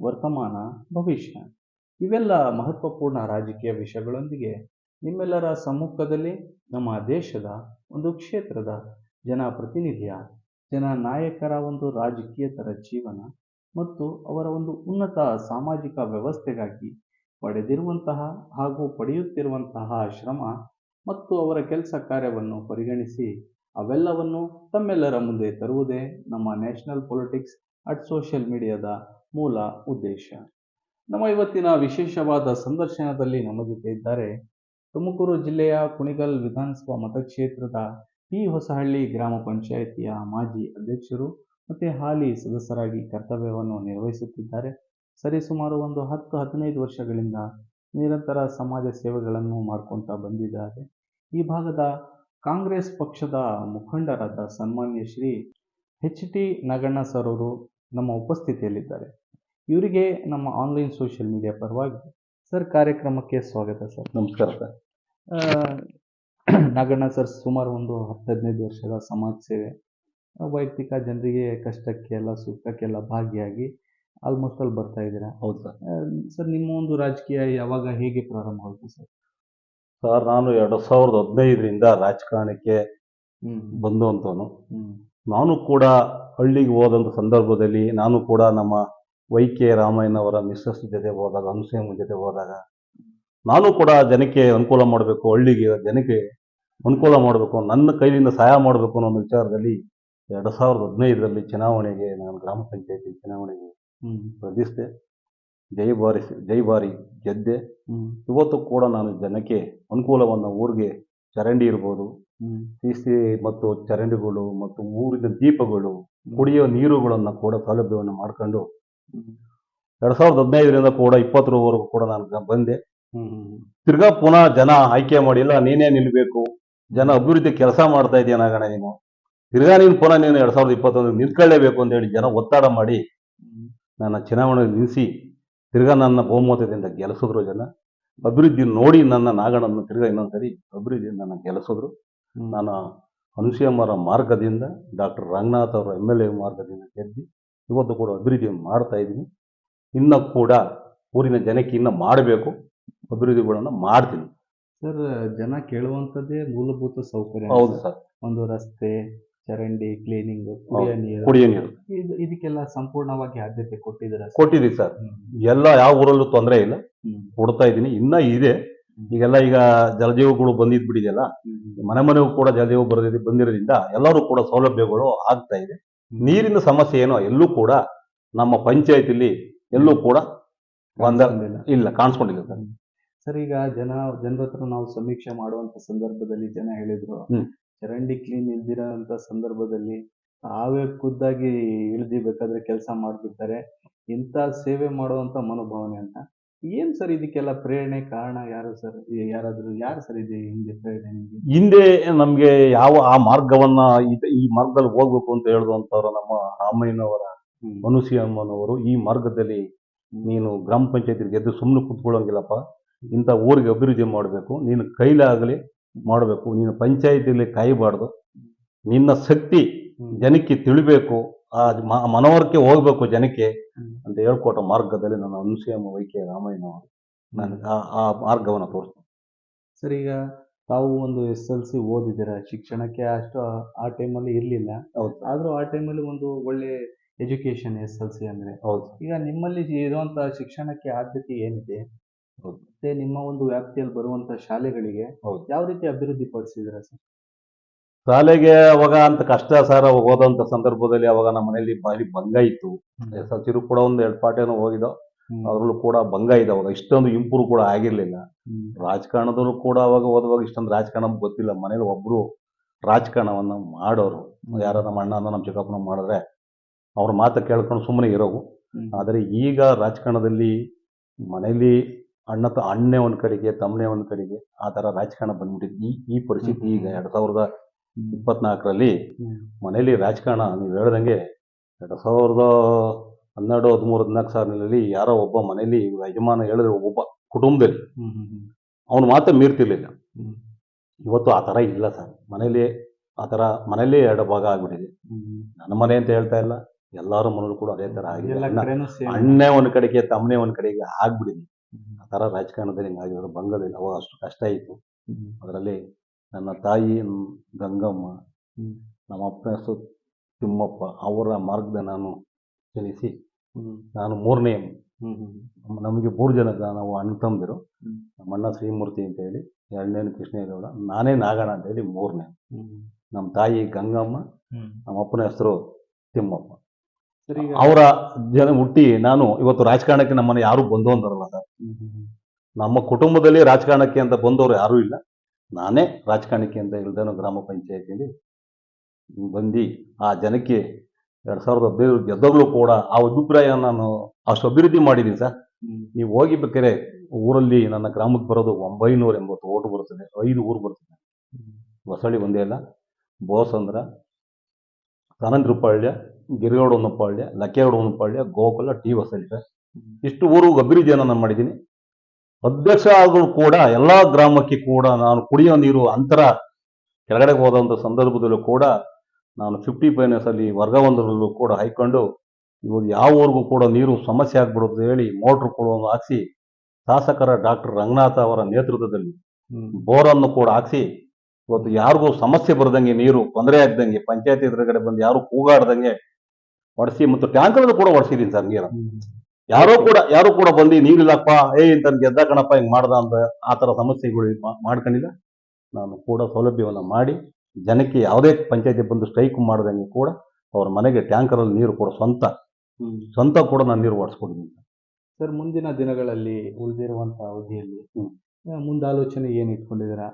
ವರ್ತಮಾನ, ಭವಿಷ್ಯ ಇವೆಲ್ಲ ಮಹತ್ವಪೂರ್ಣ ರಾಜಕೀಯ ವಿಷಯಗಳೊಂದಿಗೆ ನಿಮ್ಮೆಲ್ಲರ ಸಮ್ಮುಖದಲ್ಲಿ ನಮ್ಮ ದೇಶದ ಒಂದು ಕ್ಷೇತ್ರದ ಜನಪ್ರತಿನಿಧಿಯ ಜನ ನಾಯಕರ ಒಂದು ರಾಜಕೀಯತರ ಜೀವನ ಮತ್ತು ಅವರ ಒಂದು ಉನ್ನತ ಸಾಮಾಜಿಕ ವ್ಯವಸ್ಥೆಗಾಗಿ ಪಡೆದಿರುವಂತಹ ಹಾಗೂ ಪಡೆಯುತ್ತಿರುವಂತಹ ಶ್ರಮ ಮತ್ತು ಅವರ ಕೆಲಸ ಕಾರ್ಯವನ್ನು ಪರಿಗಣಿಸಿ ಅವೆಲ್ಲವನ್ನು ತಮ್ಮೆಲ್ಲರ ಮುಂದೆ ತರುವುದೇ ನಮ್ಮ ನ್ಯಾಷನಲ್ ಪೊಲಿಟಿಕ್ಸ್ ಅಟ್ ಸೋಷಿಯಲ್ ಮೀಡಿಯಾದ ಮೂಲ ಉದ್ದೇಶ. ನಮ್ಮ ಇವತ್ತಿನ ವಿಶೇಷವಾದ ಸಂದರ್ಶನದಲ್ಲಿ ನಮ್ಮ ಜೊತೆ ಇದ್ದಾರೆ ತುಮಕೂರು ಜಿಲ್ಲೆಯ ಕುಣಿಗಲ್ ವಿಧಾನಸಭಾ ಮತಕ್ಷೇತ್ರದ ಪಿ ಹೊಸಹಳ್ಳಿ ಗ್ರಾಮ ಪಂಚಾಯಿತಿಯ ಮಾಜಿ ಅಧ್ಯಕ್ಷರು ಮತ್ತು ಹಾಲಿ ಸದಸ್ಯರಾಗಿ ಕರ್ತವ್ಯವನ್ನು ನಿರ್ವಹಿಸುತ್ತಿದ್ದಾರೆ. ಸರಿಸುಮಾರು ಒಂದು ಹತ್ತು ಹದಿನೈದು ವರ್ಷಗಳಿಂದ ನಿರಂತರ ಸಮಾಜ ಸೇವೆಗಳನ್ನು ಮಾಡ್ಕೊತಾ ಬಂದಿದ್ದಾರೆ. ಈ ಭಾಗದ ಕಾಂಗ್ರೆಸ್ ಪಕ್ಷದ ಮುಖಂಡರಾದ ಸನ್ಮಾನ್ಯ Shri H T Naganna sir ಅವರು ನಮ್ಮ ಉಪಸ್ಥಿತಿಯಲ್ಲಿದ್ದಾರೆ. ಇವರಿಗೆ ನಮ್ಮ ಆನ್ಲೈನ್ ಸೋಷಿಯಲ್ ಮೀಡಿಯಾ ಪರವಾಗಿ ಸರ್ ಕಾರ್ಯಕ್ರಮಕ್ಕೆ ಸ್ವಾಗತ ಸರ್. ನಮಸ್ಕಾರ ಸರ್. ನಾಗಣ್ಣ ಸರ್ ಸುಮಾರು ಒಂದು ಹತ್ತು ಹದಿನೈದು ವರ್ಷದ ಸಮಾಜ ಸೇವೆ ವೈಯಕ್ತಿಕ ಜನರಿಗೆ ಕಷ್ಟಕ್ಕೆಲ್ಲ ಸುಖಕ್ಕೆಲ್ಲ ಭಾಗಿಯಾಗಿ ಆಲ್ಮೋಸ್ಟ್ ಅಲ್ಲಿ ಬರ್ತಾ ಇದ್ದೀರಾ? ಹೌದು ಸರ್. ಸರ್ ನಿಮ್ಮ ಒಂದು ರಾಜಕೀಯ ಯಾವಾಗ ಹೇಗೆ ಪ್ರಾರಂಭ ಆಯಿತು ಸರ್? ಸರ್ ನಾನು ಎರಡು ಸಾವಿರದ ಹದಿನೈದರಿಂದ ರಾಜಕಾರಣಕ್ಕೆ ಹ್ಮ್. ಬಂದಂಥವನು ನಾನು ಕೂಡ ಹಳ್ಳಿಗೆ ಹೋದಂಥ ಸಂದರ್ಭದಲ್ಲಿ ನಾನು ಕೂಡ ನಮ್ಮ ವೈ ಕೆ ರಾಮಯ್ಯನವರ ಮಿಸ್ಸಸ್ ಜೊತೆ ಹೋದಾಗ ಅನುಸೇಮ ಜೊತೆ ಹೋದಾಗ ನಾನು ಕೂಡ ಜನಕ್ಕೆ ಅನುಕೂಲ ಮಾಡಬೇಕು ಹಳ್ಳಿಗೆ ಜನಕ್ಕೆ ಅನುಕೂಲ ಮಾಡಬೇಕು ನನ್ನ ಕೈಲಿಂದ ಸಹಾಯ ಮಾಡಬೇಕು ಅನ್ನೋ ವಿಚಾರದಲ್ಲಿ ಎರಡು ಸಾವಿರದ ಹದಿನೈದರಲ್ಲಿ ಚುನಾವಣೆಗೆ ನಾನು ಗ್ರಾಮ ಪಂಚಾಯತಿ ಚುನಾವಣೆಗೆ ಸ್ಪರ್ಧಿಸಿದೆ. ಜೈ ಬಾರಿ ಜೈ ಬಾರಿ ಗೆದ್ದೆ. ಇವತ್ತು ಕೂಡ ನಾನು ಜನಕ್ಕೆ ಅನುಕೂಲವನ್ನು ಊರಿಗೆ ಚರಂಡಿ ಇರ್ಬೋದು. ಸಿಸಿ ಮತ್ತು ಚರಂಡಿಗಳು ಮತ್ತು ಊರಿನ ದೀಪಗಳು ಕುಡಿಯೋ ನೀರುಗಳನ್ನು ಕೂಡ ಸೌಲಭ್ಯವನ್ನು ಮಾಡ್ಕೊಂಡು ಎರಡು ಸಾವಿರದ ಹದಿನೈದರಿಂದ ಕೂಡ ಇಪ್ಪತ್ತರವರೆಗೂ ಕೂಡ ನಾನು ಬಂದೆ. ತಿರ್ಗಾ ಪುನಃ ಜನ ಆಯ್ಕೆ ಮಾಡಿಲ್ಲ ನೀನೇ ನಿಲ್ಬೇಕು ಜನ ಅಭಿವೃದ್ಧಿ ಕೆಲಸ ಮಾಡ್ತಾ ಇದೆಯಾ ನಾಗಣ ನೀನು. ತಿರ್ಗಾ ನೀನು ಪುನಃ ನೀನು ಎರಡ್ ಸಾವಿರದ ಇಪ್ಪತ್ತೊಂದು ನಿಂತ್ಕೊಳ್ಳೇಬೇಕು ಅಂತ ಹೇಳಿ ಜನ ಒತ್ತಡ ಮಾಡಿ ನನ್ನ ಚುನಾವಣೆ ನಿಲ್ಲಿಸಿ ತಿರ್ಗಾ ನನ್ನ ಬಹುಮತದಿಂದ ಗೆಲ್ಲಿಸಿದ್ರು ಜನ. ಅಭಿವೃದ್ಧಿ ನೋಡಿ ನನ್ನ ನಾಗಣ್ಣನ ತಿರ್ಗಾ ಇನ್ನೊಂದ್ಸರಿ ಅಭಿವೃದ್ಧಿ ನನ್ನ ಗೆಲ್ಲಿಸಿದ್ರು ನಾನು ಹನುಸಿಯಮ್ಮರ ಮಾರ್ಗದಿಂದ ಡಾಕ್ಟರ್ ರಂಗನಾಥ್ ಅವರ ಎಂ ಎಲ್ ಎ ಮಾರ್ಗದಿಂದ ಗೆದ್ದು ಇವತ್ತು ಕೂಡ ಅಭಿವೃದ್ಧಿ ಮಾಡ್ತಾ ಇದ್ದೀನಿ. ಇನ್ನೂ ಕೂಡ ಊರಿನ ಜನಕ್ಕೆ ಇನ್ನೂ ಮಾಡಬೇಕು. ಅಭಿವೃದ್ಧಿಗಳನ್ನು ಮಾಡ್ತೀನಿ. ಸರ್ ಜನ ಕೇಳುವಂಥದ್ದೇ ಮೂಲಭೂತ ಸೌಕರ್ಯ. ಹೌದು ಸರ್. ಒಂದು ರಸ್ತೆ ಚರಂಡಿ ಕ್ಲೀನಿಂಗ್ ಕುಡಿಯೋ ನೀರು ಕುಡಿಯೋ ನೀರು ಇದು- ಇದಕ್ಕೆಲ್ಲ ಸಂಪೂರ್ಣವಾಗಿ ಆದ್ಯತೆ ಕೊಟ್ಟಿದ್ದೀರಾ ಸರ್? ಕೊಟ್ಟಿದ್ದೀವಿ ಸರ್. ಹ್ಮ್. ಎಲ್ಲ ಯಾವ ಊರಲ್ಲೂ ತೊಂದರೆ ಇಲ್ಲ. ಹ್ಮ್. ಕೊಡ್ತಾ ಇದ್ದೀನಿ. ಇನ್ನ ಇದೆ. ಈಗೆಲ್ಲ ಈಗ ಜಲಜೀವಗಳು ಬಂದಿದ್ ಬಿಟ್ಟಿದೆಯಲ್ಲ ಹ್ಮ್. ಮನೆ ಮನೆಗೂ ಕೂಡ ಜಲಜೀವ ಬರೋದಿದೆ ಬಂದಿರೋದ್ರಿಂದ ಎಲ್ಲರೂ ಕೂಡ ಸೌಲಭ್ಯಗಳು ಆಗ್ತಾ ಇದೆ. ನೀರಿನ ಸಮಸ್ಯೆ ಏನೋ ಎಲ್ಲೂ ಕೂಡ ನಮ್ಮ ಪಂಚಾಯತಿಲಿ ಎಲ್ಲೂ ಕೂಡ ಒಂದ ಕಾಣಿಸ್ಕೊಂಡಿಲ್ಲ. ಇಲ್ಲ ಕಾಣಿಸ್ಕೊಂಡಿಲ್ಲ ಸರ್. ಸರ್ ಈಗ ಜನ ಜನರ ಹತ್ರ ನಾವು ಸಮೀಕ್ಷೆ ಮಾಡುವಂತ ಸಂದರ್ಭದಲ್ಲಿ ಜನ ಹೇಳಿದ್ರು. ಹ್ಮ್. ಚರಂಡಿ ಕ್ಲೀನ್ ಇಲ್ದಿರೋಂತ ಸಂದರ್ಭದಲ್ಲಿ ಹಾವೇ ಖುದ್ದಾಗಿ ಇಳಿದಿ ಬೇಕಾದ್ರೆ ಕೆಲಸ ಮಾಡ್ತಿರ್ತಾರೆ ಇಂಥ ಸೇವೆ ಮಾಡುವಂತ ಮನೋಭಾವನೆ ಅಂತ. ಏನ್ ಸರ್ ಇದಕ್ಕೆಲ್ಲ ಪ್ರೇರಣೆ ಕಾರಣ ಯಾರು ಸರ್? ಯಾರಾದರೂ ಯಾರು ಸರ್ ಇದೆ ಹಿಂದೆ ಪ್ರೇರಣೆ ನಿಮ್ಗೆ? ಹಿಂದೆ ನಮಗೆ ಯಾವ ಆ ಮಾರ್ಗವನ್ನ ಇದ್- ಈ ಮಾರ್ಗದಲ್ಲಿ ಹೋಗ್ಬೇಕು ಅಂತ ಹೇಳುವಂಥವ್ರು ನಮ್ಮ ರಾಮಯ್ಯನವರ ಮನುಷ್ಯ ಅಮ್ಮನವರು ಈ ಮಾರ್ಗದಲ್ಲಿ ನೀನು ಗ್ರಾಮ ಪಂಚಾಯತಿ ಗೆದ್ದು ಸುಮ್ಮನೆ ಕುತ್ಕೊಳ್ಳೋಂಗಿಲ್ಲಪ್ಪ. ಇಂಥ ಊರಿಗೆ ಅಭಿವೃದ್ಧಿ ಮಾಡಬೇಕು. ನೀನು ಕೈಲಾಗಲಿ ಮಾಡಬೇಕು. ನೀನು ಪಂಚಾಯಿತಿಯಲ್ಲಿ ಕಾಯಬಾರ್ದು. ನಿನ್ನ ಶಕ್ತಿ ಜನಕ್ಕೆ ತಿಳಿಬೇಕು. ಆ ಮನವರಿಕೆ ಹೋಗ್ಬೇಕು ಜನಕ್ಕೆ ಅಂತ ಹೇಳ್ಕೊಟ್ಟ ಮಾರ್ಗದಲ್ಲಿ ನನ್ನ ಅನುಸೇಮ ವೈಕೆ ರಾಮಾಯಣ ನನಗೆ ಆ ಆ ಮಾರ್ಗವನ್ನು ತೋರಿಸ್ತಾರೆ ಸರ್ ಈಗ ತಾವು ಒಂದು ಎಸ್ ಎಲ್ ಸಿ ಓದಿದ್ದೀರಾ? ಶಿಕ್ಷಣಕ್ಕೆ ಅಷ್ಟು ಆ- ಟೈಮಲ್ಲಿ ಇರಲಿಲ್ಲ. ಹೌದು ಆದರೂ ಆ ಟೈಮಲ್ಲಿ ಒಂದು ಒಳ್ಳೆ ಎಜುಕೇಶನ್ ಎಸ್ ಎಲ್ ಸಿ ಅಂದರೆ. ಹೌದು ಈಗ ನಿಮ್ಮಲ್ಲಿ ಇರುವಂಥ ಶಿಕ್ಷಣಕ್ಕೆ ಆದ್ಯತೆ ಏನಿದೆ? ಹೌದು. ಮತ್ತೆ ನಿಮ್ಮ ಒಂದು ವ್ಯಾಪ್ತಿಯಲ್ಲಿ ಬರುವಂತ ಶಾಲೆಗಳಿಗೆ ಹೌದು. ಯಾವ ರೀತಿ ಅಭಿವೃದ್ಧಿ ಪಡಿಸಿದ್ರೆ ಸರ್ ಶಾಲೆಗೆ ಅವಾಗ ಅಂತ ಕಷ್ಟ ಸರ್ ಅವಾಗ ಹೋದಂತ ಸಂದರ್ಭದಲ್ಲಿ ಅವಾಗ ನಮ್ಮ ಮನೆಯಲ್ಲಿ ಭಾರಿ ಭಂಗ ಇತ್ತು ಎಸ್ ಎಲ್ ಸಿರು ಕೂಡ ಒಂದು ಎರಡು ಪಾಠೇನೋ ಹೋಗಿದ್ದೋ ಅದ್ರಲ್ಲೂ ಕೂಡ ಭಂಗ ಇದೆ ಅವಾಗ ಇಷ್ಟೊಂದು ಇಂಪ್ರೂವ್ ಕೂಡ ಆಗಿರ್ಲಿಲ್ಲ ಹ್ಮ್. ರಾಜಕಾರಣದಲ್ಲೂ ಕೂಡ ಅವಾಗ ಓದುವಾಗ ಇಷ್ಟೊಂದು ರಾಜಕಾರಣ ಗೊತ್ತಿಲ್ಲ ಮನೇಲಿ ಒಬ್ರು ರಾಜಕಾರಣವನ್ನ ಮಾಡೋರು ಯಾರ ನಮ್ಮ ಅಣ್ಣನ ನಮ್ಮ ಚಿಕ್ಕಪ್ಪನ ಮಾಡಿದ್ರೆ ಅವ್ರ ಮಾತು ಕೇಳ್ಕೊಂಡು ಸುಮ್ಮನೆ ಇರೋವು ಹ್ಮ್. ಆದರೆ ಈಗ ರಾಜಕಾರಣದಲ್ಲಿ ಮನೆಯಲ್ಲಿ ಅಣ್ಣ ತ ಅಣ್ಣೆ ಒಂದ್ ಕಡೆಗೆ ತಮ್ಮನೆ ಒಂದ್ ಕಡೆಗೆ ಆ ತರ ರಾಜಕಾರಣ ಬಂದ್ಬಿಟ್ಟಿದೆ. ಈ ಈ ಪರಿಸ್ಥಿತಿ ಈಗ ಎರಡ್ ಸಾವಿರದ ಇಪ್ಪತ್ನಾಲ್ಕರಲ್ಲಿ. ಮನೆಯಲ್ಲಿ ರಾಜಕಾರಣ ನೀವು ಹೇಳ್ದಂಗೆ ಎರಡ್ ಸಾವಿರದ ಹನ್ನೆರಡು ಹದಿಮೂರು ಹದಿನಾಲ್ಕು ಸಾಲಿನಲ್ಲಿ ಯಾರೋ ಒಬ್ಬ ಮನೆಯಲ್ಲಿ ಯಜಮಾನ ಹೇಳಿದ್ರೆ ಒಬ್ಬ ಕುಟುಂಬದಲ್ಲಿ. ಅವನು ಮಾತ್ರ ಮೀರ್ತಿರ್ಲಿಲ್ಲ. ಇವತ್ತು ಆ ತರ ಇಲ್ಲ ಸರ್. ಮನೇಲಿ ಆ ಥರ ಮನೇಲಿ ಎರಡು ಭಾಗ ಆಗ್ಬಿಟ್ಟಿದೆ. ನನ್ನ ಮನೆ ಅಂತ ಹೇಳ್ತಾ ಇಲ್ಲ. ಎಲ್ಲಾರು ಮನೇಲಿ ಕೂಡ ಅದೇ ತರ ಆಗಿದೆ. ಅಣ್ಣೆ ಒಂದ್ ಕಡೆಗೆ ತಮ್ಮನೆ ಒಂದ್ ಕಡೆಗೆ ಆಗ್ಬಿಟ್ಟಿದೆ. ಆ ಥರ ರಾಜಕಾರಣದಲ್ಲಿ ಹಿಂಗಾಗಿರೋದು ಬಂಗದಲ್ಲಿ ಅವಾಗ ಅಷ್ಟು ಕಷ್ಟ ಇತ್ತು. ಅದರಲ್ಲಿ ನನ್ನ ತಾಯಿ ಗಂಗಮ್ಮ. ನಮ್ಮ ಅಪ್ಪ ಹೆಸರು ತಿಮ್ಮಪ್ಪ ಅವರ ಮಾರ್ಗದ ನಾನು ಜನಿಸಿ ನಾನು ಮೂರನೇ ನಮಗೆ ಮೂರು ಜನ ನಾವು ಅಣ್ಣ ತಮ್ಮದಿರು. ನಮ್ಮಣ್ಣ ನಮ್ಮ ಅಣ್ಣ ಶ್ರೀಮೂರ್ತಿ ಅಂತ ಹೇಳಿ ಎರಡನೇನು ಕೃಷ್ಣೇಗೌಡ ನಾನೇ ನಾಗಣ್ಣ ಅಂತ ಹೇಳಿ ಮೂರನೇ. ನಮ್ಮ ತಾಯಿ ಗಂಗಮ್ಮ ನಮ್ಮ ಅಪ್ಪನ ಹೆಸರು ತಿಮ್ಮಪ್ಪ. ಸರ್ ಅವರ ಜನ ಹುಟ್ಟಿ ನಾನು ಇವತ್ತು ರಾಜಕಾರಣಕ್ಕೆ ನಮ್ಮನ್ನು ಯಾರು ಬಂದು ಅಂತಾರಲ್ಲ ಸರ್. ನಮ್ಮ ಕುಟುಂಬದಲ್ಲಿ ರಾಜಕಾರಣಕ್ಕೆ ಅಂತ ಬಂದವರು ಯಾರೂ ಇಲ್ಲ. ನಾನೇ ರಾಜಕಾರಣಕ್ಕೆ ಅಂತ ಇಳ್ದೇನೋ ಗ್ರಾಮ ಪಂಚಾಯತಿಯಲ್ಲಿ ಬಂದು ಆ ಜನಕ್ಕೆ ಎರಡು ಸಾವಿರದ ಹದಿನೈದು ಗೆದ್ದಾಗಲೂ ಕೂಡ ಆ ಅಭಿಪ್ರಾಯ ನಾನು ಅಷ್ಟು ಅಭಿವೃದ್ಧಿ ಮಾಡಿದ್ದೀನಿ ಸರ್. ನೀವು ಹೋಗಿ ಬೇಕಾರೆ ಊರಲ್ಲಿ ನನ್ನ ಗ್ರಾಮಕ್ಕೆ ಬರೋದು ಒಂಬೈನೂರ ಎಂಬತ್ತು ಓಟು ಬರ್ತದೆ ಐದು ಊರು ಬರ್ತದೆ. ಹೊಸಳ್ಳಿ ಒಂದೇ ಅಲ್ಲ ಬೋಸಂದ್ರ ಸಾನಂದ್ರಪಾಳ್ಯ ಗಿರಿಗೌಡ ಹೊನ್ನಪಾಳ್ಯ ಲಕ್ಕೇಗೌಡ ಹೊನ್ನಪಾಳ್ಯ ಗೋಕುಲ ಟಿ ಹೊಸಳ್ಳಿ ಸರ್. ಇಷ್ಟು ಊರು ಅಭಿವೃದ್ಧಿಯನ್ನು ನಾನು ಮಾಡಿದ್ದೀನಿ ಅಧ್ಯಕ್ಷ ಆದರೂ ಕೂಡ ಎಲ್ಲಾ ಗ್ರಾಮಕ್ಕೆ ಕೂಡ ನಾನು ಕುಡಿಯೋ ನೀರು ಅಂತರ ಕೆಳಗಡೆ ಹೋದಂಥ ಸಂದರ್ಭದಲ್ಲೂ ಕೂಡ ನಾನು ಫಿಫ್ಟಿ ಫೈನಾನ್ಸ್ ಅಲ್ಲಿ ವರ್ಗವಂದರಲ್ಲೂ ಕೂಡ ಹಾಯ್ಕೊಂಡು ಇವತ್ತು ಯಾವ ಊರಿಗೂ ಕೂಡ ನೀರು ಸಮಸ್ಯೆ ಆಗ್ಬಿಡುತ್ತೆ ಹೇಳಿ ಮೋಟ್ರ್ ಕೊಡುವನ್ನು ಹಾಕ್ಸಿ ಶಾಸಕರ ಡಾಕ್ಟರ್ ರಂಗನಾಥ ಅವರ ನೇತೃತ್ವದಲ್ಲಿ. ಬೋರನ್ನು ಕೂಡ ಹಾಕ್ಸಿ ಇವತ್ತು ಯಾರಿಗೂ ಸಮಸ್ಯೆ ಬರದಂಗೆ ನೀರು ತೊಂದರೆ ಆಗ್ದಂಗೆ ಪಂಚಾಯತಿ ಎದುರುಗಡೆ ಬಂದು ಯಾರು ಕೂಗಾಡ್ದಂಗೆ ಒಡಿಸಿ ಮತ್ತು ಟ್ಯಾಂಕರ್ ಕೂಡ ಒಡಿಸಿದೀನಿ ಸರ್ ನೀರು. ಯಾರೋ ಕೂಡ ಯಾರು ಕೂಡ ಬಂದು ನೀರಿಲ್ಲಪ್ಪ ಏ ಇಂತ ಗೆದ್ದ ಕಣಪ್ಪ ಹಿಂಗ್ ಮಾಡ್ದ ಅಂತ ಆ ತರ ಸಮಸ್ಯೆಗಳು ಮಾಡ್ಕೊಂಡಿಲ್ಲ ನಾನು ಕೂಡ ಸೌಲಭ್ಯವನ್ನ ಮಾಡಿ ಜನಕ್ಕೆ ಯಾವುದೇ ಪಂಚಾಯತಿ ಬಂದು ಸ್ಟ್ರೈಕ್ ಮಾಡ್ದಂಗೆ ಕೂಡ ಅವ್ರ ಮನೆಗೆ ಟ್ಯಾಂಕರ್ ಅಲ್ಲಿ ನೀರು ಕೂಡ ಸ್ವಂತ. ಸ್ವಂತ ಕೂಡ ನಾನು ನೀರು ಓಡಿಸ್ಕೊಡಿದ್ದೀನಿ ಸರ್ ಮುಂದಿನ ದಿನಗಳಲ್ಲಿ ಉಳಿದಿರುವಂತಹ ಅವಧಿಯಲ್ಲಿ ಮುಂದಾಲೋಚನೆ ಏನ್ ಇಟ್ಕೊಂಡಿದ್ದೀರಾ?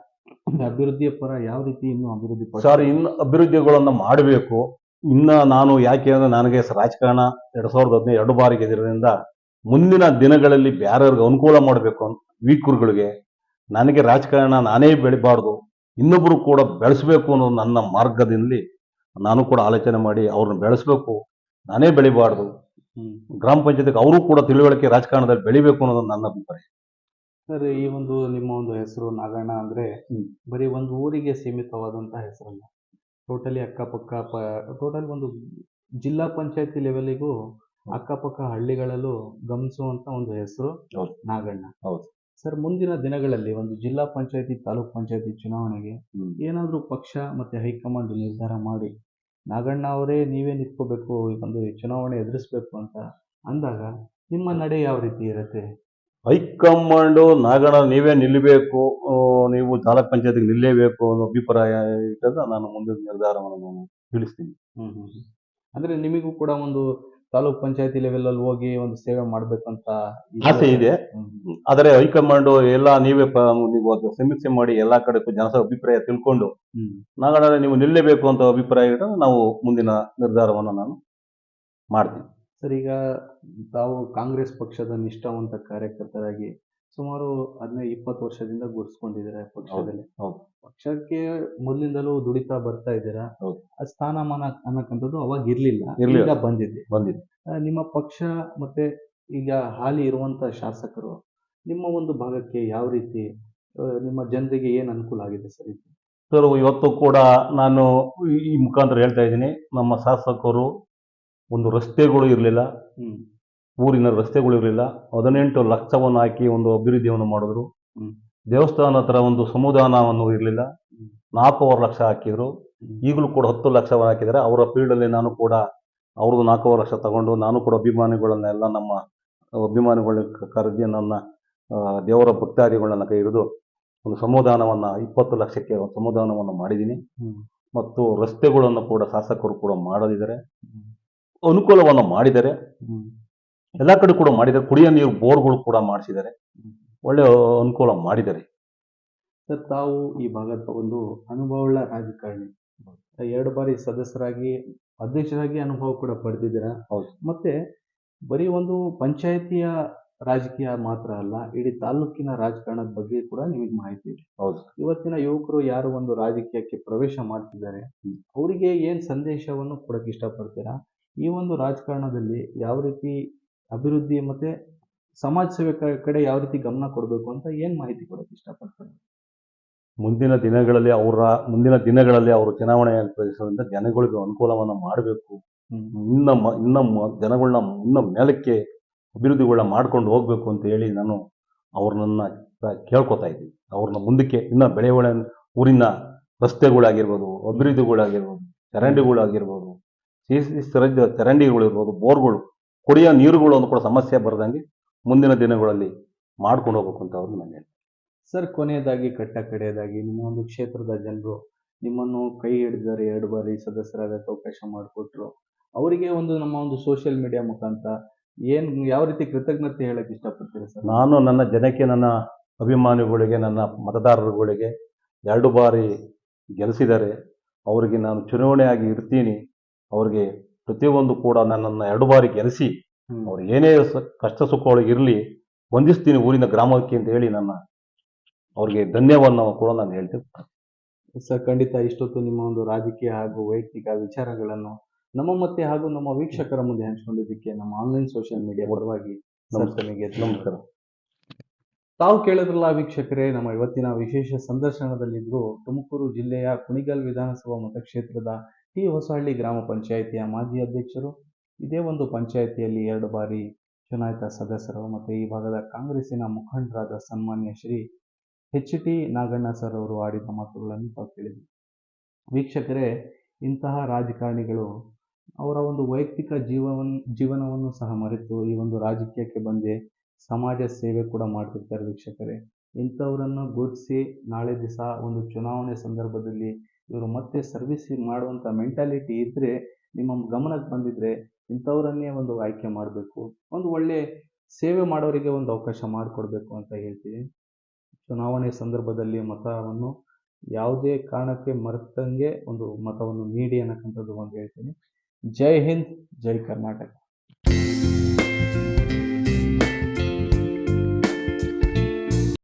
ಅಭಿವೃದ್ಧಿಯ ಪರ ಯಾವ ರೀತಿ ಇನ್ನೂ ಅಭಿವೃದ್ಧಿ? ಸರ್ ಇನ್ನು ಅಭಿವೃದ್ಧಿಗಳನ್ನ ಮಾಡಬೇಕು. ಇನ್ನ ನಾನು ಯಾಕೆ ಅಂದರೆ ನನಗೆ ರಾಜಕಾರಣ ಎರಡು ಸಾವಿರದ ಹದಿನೈದು ಎರಡು ಬಾರಿ ಗೆದ್ದಿರೋದ್ರಿಂದ ಮುಂದಿನ ದಿನಗಳಲ್ಲಿ ಬೇರೆಯವ್ರಿಗೆ ಅನುಕೂಲ ಮಾಡಬೇಕು ಅಂತ ವೀಕುರುಗಳಿಗೆ ನನಗೆ ರಾಜಕಾರಣ ನಾನೇ ಬೆಳಿಬಾರ್ದು ಇನ್ನೊಬ್ಬರು ಕೂಡ ಬೆಳೆಸಬೇಕು ಅನ್ನೋ ನನ್ನ ಮಾರ್ಗದಲ್ಲಿ ನಾನು ಕೂಡ ಆಲೋಚನೆ ಮಾಡಿ ಅವ್ರನ್ನ ಬೆಳೆಸಬೇಕು ನಾನೇ ಬೆಳಿಬಾರ್ದು. ಗ್ರಾಮ ಪಂಚಾಯತಿಗೆ ಅವರು ಕೂಡ ತಿಳುವಳಿಕೆ ರಾಜಕಾರಣದಲ್ಲಿ ಬೆಳಿಬೇಕು ಅನ್ನೋದು ನನ್ನ ಅಭಿಪ್ರಾಯ. ಸರ್ ಈ ಒಂದು ನಿಮ್ಮ ಒಂದು ಹೆಸರು ನಾಗಣ್ಣ ಅಂದ್ರೆ. ಬರೀ ಒಂದು ಊರಿಗೆ ಸೀಮಿತವಾದಂತಹ ಹೆಸರಲ್ಲ. ಟೋಟಲಿ ಅಕ್ಕಪಕ್ಕ ಪ ಟೋಟಲ್ ಒಂದು ಜಿಲ್ಲಾ ಪಂಚಾಯತಿ ಲೆವೆಲಿಗೂ ಅಕ್ಕಪಕ್ಕ ಹಳ್ಳಿಗಳಲ್ಲೂ ಗಮನಿಸುವಂತ ಒಂದು ಹೆಸರು. ನಾಗಣ್ಣ ಹೌದು. ಸರ್ ಮುಂದಿನ ದಿನಗಳಲ್ಲಿ ಒಂದು ಜಿಲ್ಲಾ ಪಂಚಾಯತಿ ತಾಲೂಕ್ ಪಂಚಾಯತಿ ಚುನಾವಣೆಗೆ. ಏನಾದರೂ ಪಕ್ಷ ಮತ್ತೆ ಹೈಕಮಾಂಡ್ ನಿರ್ಧಾರ ಮಾಡಿ ನಾಗಣ್ಣ ಅವರೇ ನೀವೇ ನಿಂತ್ಕೋಬೇಕು ಈ ಒಂದು ಚುನಾವಣೆ ಎದುರಿಸ್ಬೇಕು ಅಂತ ಅಂದಾಗ ನಿಮ್ಮ ನಡೆ ಯಾವ ರೀತಿ ಇರುತ್ತೆ ಹೈಕಮಾಂಡು ನಾಗಣ್ಣ ನೀವೇ ನಿಲ್ಲಬೇಕು ನೀವು ತಾಲೂಕ್ ಪಂಚಾಯತಿಗೆ ನಿಲ್ಲೇಬೇಕು ಅನ್ನೋ ಅಭಿಪ್ರಾಯ ಇಟ್ಟದ ನಾನು ಮುಂದಿನ ನಿರ್ಧಾರವನ್ನು ನಾನು ತಿಳಿಸ್ತೀನಿ. ಅಂದ್ರೆ ನಿಮಗೂ ಕೂಡ ಒಂದು ತಾಲೂಕ್ ಪಂಚಾಯತಿ ಲೆವೆಲ್ ಅಲ್ಲಿ ಹೋಗಿ ಒಂದು ಸೇವೆ ಮಾಡ್ಬೇಕಂತ ಆಸೆ ಇದೆ. ಆದರೆ ಹೈಕಮಾಂಡು ಎಲ್ಲ ನೀವೇ ಪ- ನೀವು ಅದು ಸಮೀಕ್ಷೆ ಮಾಡಿ ಎಲ್ಲಾ ಕಡೆ ಜನಸರ ಅಭಿಪ್ರಾಯ ತಿಳ್ಕೊಂಡು ನಾಗಣ್ಣ ನಾಗಣ ನೀವು ನಿಲ್ಲೇಬೇಕು ಅಂತ ಅಭಿಪ್ರಾಯ ಇಟ್ಟರೆ ನಾವು ಮುಂದಿನ ನಿರ್ಧಾರವನ್ನು ನಾನು ಮಾಡ್ತೀನಿ. ಸರ್ ಈಗ ತಾವು ಕಾಂಗ್ರೆಸ್ ಪಕ್ಷದ ನಿಷ್ಠಾವಂತ ಕಾರ್ಯಕರ್ತರಾಗಿ ಸುಮಾರು ಹದಿನೈದು ಇಪ್ಪತ್ತು ವರ್ಷದಿಂದ ಗುರುಸ್ಕೊಂಡಿದ್ದೀರಾ ಪಕ್ಷದಲ್ಲಿ. ಪಕ್ಷಕ್ಕೆ ಮೊದಲಿಂದಲೂ ದುಡಿತಾ ಬರ್ತಾ ಇದ್ದೀರಾ? ಸ್ಥಾನಮಾನ ಅನ್ನಕ್ಕಂಥದ್ದು ಅವಾಗ ಇರ್ಲಿಲ್ಲ. ಈಗ ಬಂದಿದೆ. ಬಂದಿದೆ. ನಿಮ್ಮ ಪಕ್ಷ ಮತ್ತೆ ಈಗ ಹಾಲಿ ಇರುವಂತ ಶಾಸಕರು ನಿಮ್ಮ ಒಂದು ಭಾಗಕ್ಕೆ ಯಾವ ರೀತಿ ನಿಮ್ಮ ಜನರಿಗೆ ಏನ್ ಅನುಕೂಲ ಆಗಿದೆ ಸರ್ ಸರ್ ಇವತ್ತು ಕೂಡ ನಾನು ಈ- ಈ ಮುಖಾಂತರ ಹೇಳ್ತಾ ಇದ್ದೀನಿ. ನಮ್ಮ ಶಾಸಕರು ಒಂದು ರಸ್ತೆಗಳು ಇರಲಿಲ್ಲ. ಊರಿನ ರಸ್ತೆಗಳು ಇರಲಿಲ್ಲ. ಹದಿನೆಂಟು ಲಕ್ಷವನ್ನು ಹಾಕಿ ಒಂದು ಅಭಿವೃದ್ಧಿಯನ್ನು ಮಾಡಿದ್ರು. ದೇವಸ್ಥಾನ ಹತ್ರ ಒಂದು ಸಮುದಾನವನ್ನು ಇರಲಿಲ್ಲ. ನಾಲ್ಕೂವರೆ ಲಕ್ಷ ಹಾಕಿದ್ರು. ಈಗಲೂ ಕೂಡ ಹತ್ತು ಲಕ್ಷವನ್ನು ಹಾಕಿದ್ದಾರೆ. ಅವರ ಫೀಲ್ಡಲ್ಲಿ ನಾನು ಕೂಡ ಅವ್ರದ್ದು ನಾಲ್ಕೂವರೆ ಲಕ್ಷ ತಗೊಂಡು ನಾನು ಕೂಡ ಅಭಿಮಾನಿಗಳನ್ನೆಲ್ಲ ನಮ್ಮ ಅಭಿಮಾನಿಗಳ ಕರೆದಿ ನನ್ನ ದೇವರ ಭಕ್ತಾದಿಗಳನ್ನ ಕೈ ಹಿಡಿದು ಒಂದು ಸಮುದಾನವನ್ನ ಇಪ್ಪತ್ತು ಲಕ್ಷಕ್ಕೆ ಒಂದು ಸಮುದಾನವನ್ನು ಮಾಡಿದ್ದೀನಿ. ಮತ್ತು ರಸ್ತೆಗಳನ್ನು ಕೂಡ ಶಾಸಕರು ಕೂಡ ಮಾಡೋದಿದ್ದಾರೆ. ಅನುಕೂಲವನ್ನು ಮಾಡಿದ್ದಾರೆ. ಎಲ್ಲ ಕಡೆ ಕೂಡ ಮಾಡಿದ್ದಾರೆ ಕುಡಿಯೋ ನೀರು ಬೋರ್ಗಳು ಕೂಡ ಮಾಡಿಸಿದ್ದಾರೆ. ಒಳ್ಳೆ ಅನುಕೂಲ ಮಾಡಿದ್ದಾರೆ ಸರ್ ತಾವು ಈ ಭಾಗದ ಒಂದು ಅನುಭವವುಳ್ಳ ರಾಜಕಾರಣಿ. ಎರಡು ಬಾರಿ ಸದಸ್ಯರಾಗಿ ಅಧ್ಯಕ್ಷರಾಗಿ ಅನುಭವ ಕೂಡ ಪಡೆದಿದ್ದೀರಾ? ಹೌದು. ಮತ್ತೆ ಬರೀ ಒಂದು ಪಂಚಾಯತಿಯ ರಾಜಕೀಯ ಮಾತ್ರ ಅಲ್ಲ ಇಡೀ ತಾಲೂಕಿನ ರಾಜಕಾರಣದ ಬಗ್ಗೆ ಕೂಡ ನಿಮಗೆ ಮಾಹಿತಿ ಇದೆ. ಹೌದು. ಇವತ್ತಿನ ಯುವಕರು ಯಾರು ಒಂದು ರಾಜಕೀಯಕ್ಕೆ ಪ್ರವೇಶ ಮಾಡ್ತಿದ್ದಾರೆ ಅವರಿಗೆ ಏನು ಸಂದೇಶವನ್ನು ಕೊಡಕ್ಕೆ ಇಷ್ಟಪಡ್ತೀರಾ? ಈ ಒಂದು ರಾಜಕಾರಣದಲ್ಲಿ ಯಾವ ರೀತಿ ಅಭಿವೃದ್ಧಿ ಮತ್ತೆ ಸಮಾಜ ಸೇವೆ ಕಡೆ ಯಾವ ರೀತಿ ಗಮನ ಕೊಡಬೇಕು ಅಂತ ಏನು ಮಾಹಿತಿ ಕೊಡಕ್ಕೆ ಇಷ್ಟಪಡ್ತಾರೆ? ಮುಂದಿನ ದಿನಗಳಲ್ಲಿ ಅವರ ಮುಂದಿನ ದಿನಗಳಲ್ಲಿ ಅವರು ಚುನಾವಣೆ ಪ್ರದೇಶದಿಂದ ಜನಗಳಿಗೆ ಅನುಕೂಲವನ್ನು ಮಾಡಬೇಕು. ಇನ್ನ ಮ- ಇನ್ನ ಮ- ಜನಗಳನ್ನ ಇನ್ನ ಮೇಲಕ್ಕೆ ಅಭಿವೃದ್ಧಿಗಳನ್ನ ಮಾಡ್ಕೊಂಡು ಹೋಗ್ಬೇಕು ಅಂತ ಹೇಳಿ ನಾನು ಅವ್ರನ್ನ ಕೇಳ್ಕೊತಾ ಇದ್ದೀನಿ. ಅವ್ರನ್ನ ಮುಂದಕ್ಕೆ ಇನ್ನ ಬೆಳೆವಳೆ ಊರಿನ ರಸ್ತೆಗಳಾಗಿರ್ಬೋದು ಅಭಿವೃದ್ಧಿಗಳಾಗಿರ್ಬೋದು ಚರಂಡಿಗಳಾಗಿರ್ಬೋದು ಸಿ ಸರಜ ಚರಂಡಿಗಳಿರ್ಬೋದು ಬೋರ್ಗಳು ಕುಡಿಯೋ ನೀರುಗಳು ಕೂಡ ಸಮಸ್ಯೆ ಬರದಂಗೆ ಮುಂದಿನ ದಿನಗಳಲ್ಲಿ ಮಾಡ್ಕೊಂಡು ಹೋಗ್ಬೇಕು ಅಂತ ಅವ್ರು ನಾನು ಹೇಳ್ತೀನಿ. ಸರ್ ಕೊನೆಯದಾಗಿ ಕಟ್ಟ ಕಡೆಯದಾಗಿ ನಿಮ್ಮ ಒಂದು ಕ್ಷೇತ್ರದ ಜನರು ನಿಮ್ಮನ್ನು ಕೈ ಹಿಡಿದರೆ ಎರಡು ಬಾರಿ ಸದಸ್ಯರಾಗಕ್ಕೆ ಅವಕಾಶ ಮಾಡಿಕೊಟ್ರು ಅವರಿಗೆ ಒಂದು ನಮ್ಮ ಒಂದು ಸೋಷಿಯಲ್ ಮೀಡಿಯಾ ಮುಖಾಂತರ ಏನು ಯಾವ ರೀತಿ ಕೃತಜ್ಞತೆ ಹೇಳಕ್ಕೆ ಇಷ್ಟಪಡ್ತೀರಿ ಸರ್ ನಾನು ನನ್ನ ಜನಕ್ಕೆ ನನ್ನ ಅಭಿಮಾನಿಗಳಿಗೆ ನನ್ನ ಮತದಾರರುಗಳಿಗೆ ಎರಡು ಬಾರಿ ಗೆಲ್ಲಿಸಿದ್ದಾರೆ ಅವರಿಗೆ ನಾನು ಚುನಾವಣೆಯಾಗಿ ಇರ್ತೀನಿ ಅವರಿಗೆ ಪ್ರತಿಯೊಂದು ಕೂಡ ನನ್ನನ್ನು ಎರಡು ಬಾರಿ ಗೆಲ್ಲಿಸಿ. ಅವ್ರು ಏನೇ ಕಷ್ಟ ಸುಖಗಳಿಗೆ ಇರಲಿ ಬಂಧಿಸ್ತೀನಿ ಊರಿನ ಗ್ರಾಮಕ್ಕೆ ಅಂತ ಹೇಳಿ ನನ್ನ ಅವ್ರಿಗೆ ಧನ್ಯವಾದ ಕೂಡ ನಾನು ಹೇಳ್ತೀನಿ ಸರ್ ಖಂಡಿತ ಇಷ್ಟೊತ್ತು ನಿಮ್ಮ ಒಂದು ರಾಜಕೀಯ ಹಾಗೂ ವೈಯಕ್ತಿಕ ವಿಚಾರಗಳನ್ನು ನಮ್ಮ ಮತ್ತೆ ಹಾಗೂ ನಮ್ಮ ವೀಕ್ಷಕರ ಮುಂದೆ ಹಂಚಿಕೊಂಡಿದ್ದಕ್ಕೆ ನಮ್ಮ ಆನ್ಲೈನ್ ಸೋಷಿಯಲ್ ಮೀಡಿಯಾ ಪರವಾಗಿ ಸರ್ ನಮಸ್ಕಾರ. ತಮಗೆ ನಮಸ್ಕಾರ ತಾವು ಕೇಳಿದ್ರಲ್ಲ ವೀಕ್ಷಕರೇ ನಮ್ಮ ಇವತ್ತಿನ ವಿಶೇಷ ಸಂದರ್ಶನದಲ್ಲಿದ್ದರು ತುಮಕೂರು ಜಿಲ್ಲೆಯ ಕುಣಿಗಲ್ ವಿಧಾನಸಭಾ ಮತಕ್ಷೇತ್ರದ ಟಿ ಹೊಸಹಳ್ಳಿ ಗ್ರಾಮ ಪಂಚಾಯಿತಿಯ ಮಾಜಿ ಅಧ್ಯಕ್ಷರು, ಇದೇ ಒಂದು ಪಂಚಾಯಿತಿಯಲ್ಲಿ ಎರಡು ಬಾರಿ ಚುನಾಯಿತ ಸದಸ್ಯರು ಮತ್ತು ಈ ಭಾಗದ ಕಾಂಗ್ರೆಸ್ಸಿನ ಮುಖಂಡರಾದ ಸನ್ಮಾನ್ಯ Shri H T Naganna sir ಅವರು ಆಡಿದ ಮಾತುಗಳನ್ನು ತಾವು ಕೇಳಿದ್ವಿ. ವೀಕ್ಷಕರೇ, ಇಂತಹ ರಾಜಕಾರಣಿಗಳು ಅವರ ಒಂದು ವೈಯಕ್ತಿಕ ಜೀವನ ಜೀವನವನ್ನು ಸಹ ಮರೆತು ಈ ಒಂದು ರಾಜಕೀಯಕ್ಕೆ ಬಂದೆ ಸಮಾಜ ಸೇವೆ ಕೂಡ ಮಾಡ್ತಿರ್ತಾರೆ ವೀಕ್ಷಕರೇ. ಇಂಥವರನ್ನು ಗುರುತಿಸಿ ನಾಳೆ ದಿವಸ ಒಂದು ಚುನಾವಣೆ ಸಂದರ್ಭದಲ್ಲಿ ಇವರು ಮತ್ತೆ ಸರ್ವಿಸ್ ಮಾಡುವಂಥ ಮೆಂಟಾಲಿಟಿ ಇದ್ದರೆ ನಿಮ್ಮ ಗಮನಕ್ಕೆ ಬಂದಿದ್ರೆ ಇಂಥವರನ್ನೇ ಒಂದು ಆಯ್ಕೆ ಮಾಡಬೇಕು. ಒಂದು ಒಳ್ಳೆ ಸೇವೆ ಮಾಡೋರಿಗೆ ಒಂದು ಅವಕಾಶ ಮಾಡಿಕೊಡ್ಬೇಕು ಅಂತ ಹೇಳ್ತೀನಿ ಚುನಾವಣೆ ಸಂದರ್ಭದಲ್ಲಿ ಮತವನ್ನು ಯಾವುದೇ ಕಾರಣಕ್ಕೆ ಮರೆತಂಗೆ ಒಂದು ಮತವನ್ನು ನೀಡಿ ಅನ್ನಕ್ಕಂಥದ್ದು ಒಂದು ಹೇಳ್ತೀನಿ. ಜೈ ಹಿಂದ್, ಜೈ ಕರ್ನಾಟಕ.